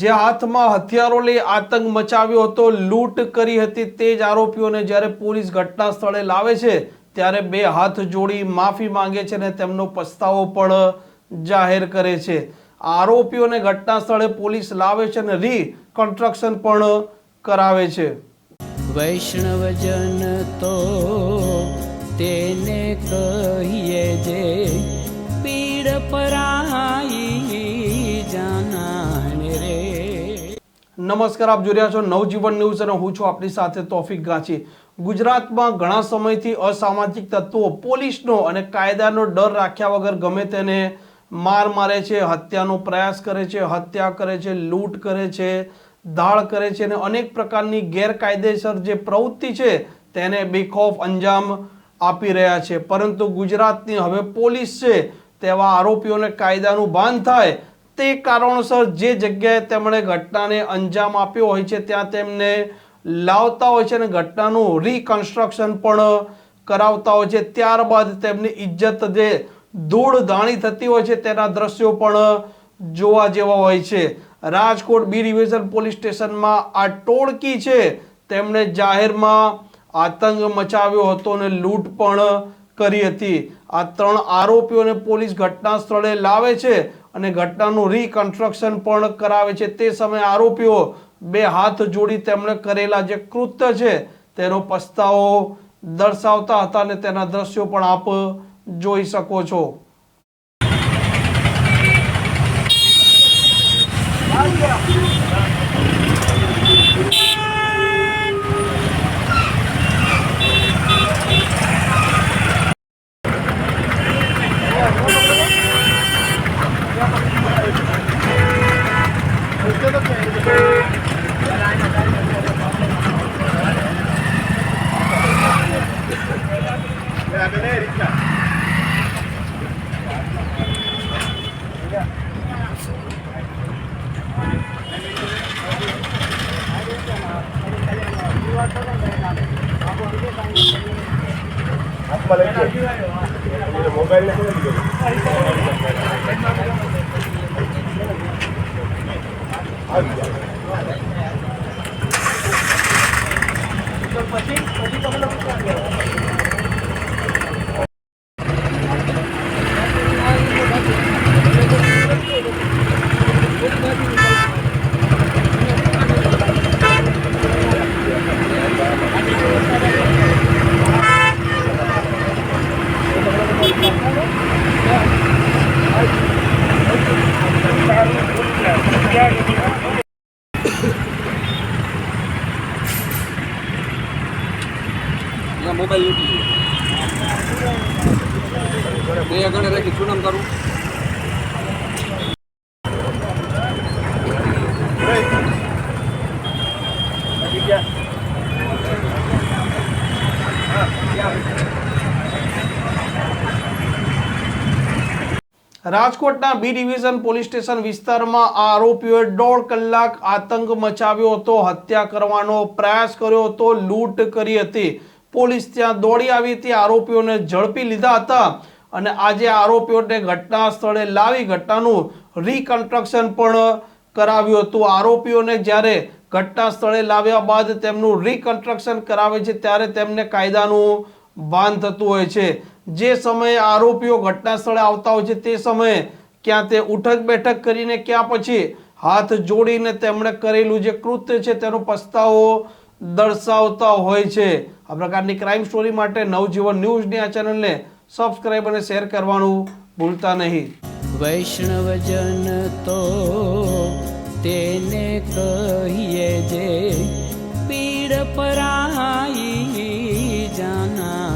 જે હાથમાં હથિયારો લઈ આતંક મચાવ્યો હતો, લૂંટ કરી હતી તે જ આરોપીઓને જ્યારે પોલીસ ઘટના સ્થળે લાવે છે, ત્યારે બે હાથ જોડી માફી માંગે છે અને તેમનો પસ્તાવો પણ જાહેર કરે છે. આરોપીઓને ઘટના સ્થળે પોલીસ લાવે છે અને રીકન્સ્ટ્રક્શન પણ કરાવે છે. વૈષ્ણવજન તો તેને કહીએ જે પીડ પરાઈ નમસ્કાર, આપ જોઈ રહ્યા છો નવજીવન ન્યૂઝ અને હું છું આપની સાથે તોફિક ગાંચી. ગુજરાતમાં ઘણા સમયથી અસામાજિક તત્વો, પોલીસનો અને કાયદાનો ડર રાખ્યા વગર ગમે તેને માર મારે છે, હત્યાનો પ્રયાસ કરે છે, હત્યા કરે છે, લૂંટ કરે છે દાળ કરે છે અને અનેક પ્રકારની ગેરકાયદેસર જે પ્રવૃત્તિ છે તેને બેખોફ અંજામ આપી રહ્યા છે. પરંતુ ગુજરાતની હવે પોલીસ છે તેવા આરોપીઓને કાયદાનું ભાન થાય તે કારણોસર જે જગ્યાએ તેમણે ઘટનાને અંજામ આપ્યો હોય છે, ત્યાં તેમને લાવતા હોય છે અને ઘટનાનું રિકન્સ્ટ્રક્શન પણ કરાવતા હોય છે. ત્યારબાદ તેમની ઇજ્જત જે ધૂળ ધાણી થતી હોય છે, તેના દ્રશ્યો પણ જોવા જેવા હોય છે. રાજકોટ બી ડિવિઝન પોલીસ સ્ટેશનમાં આ ટોળકી છે, તેમણે જાહેરમાં આતંક મચાવ્યો હતો અને લૂંટ પણ કરી હતી. આ ત્રણ આરોપીઓને પોલીસ ઘટના સ્થળે લાવે છે. અને ઘટનાનું રીકન્સ્ટ્રક્શન પણ કરાવે છે. તે સમયે આરોપીઓ બે હાથ જોડી તેમણે કરેલા જે કૃત્ય છે, તેનો પસ્તાવો દર્શાવતા હતા અને તેના દ્રશ્યો પણ આપ જોઈ શકો છો. ત્યાં મોબાઈલ આવી ગયો. બે આગળ રાખી શું નામ તારું રાજકોટના બી ડિવિઝન પોલીસ સ્ટેશન વિસ્તારમાં આરોપીઓએ દોઢ કલાક આતંક મચાવ્યો હતો, હત્યા કરવાનો પ્રયાસ કર્યો હતો, લૂંટ કરી હતી. પોલીસ ત્યાં દોડી આવી હતી આરોપીઓને ઝડપી લીધા હતા અને આજે આરોપીઓને ઘટના સ્થળે લાવી ઘટનાનું રિકન્સ્ટ્રક્શન પણ કરાવ્યું હતું. આરોપીઓને જ્યારે ઘટના સ્થળે લાવ્યા બાદ તેમનું રિકન્સ્ટ્રક્શન કરાવે છે, ત્યારે તેમને કાયદાનું ભાન થતું હોય છે. જે સમયે આરોપીઓ ઘટના સ્થળે આવતા હોય છે, તે સમયે ક્યાં તે ઉઠક બેઠક કરીને ક્યાં પછી હાથ જોડીને તેમણે કરેલું જે કૃત્ય છે, તેનો પસ્તાવો દર્શાવતા હોય છે. આ પ્રકારની ક્રાઇમ સ્ટોરી માટે નવજીવન ન્યૂઝની આ ચેનલને સબસ્ક્રાઇબ અને શેર કરવાનું ભૂલતા નહીં. વૈષ્ણવજન તો તેને કહીએ જે પીડ પરાઈ જાના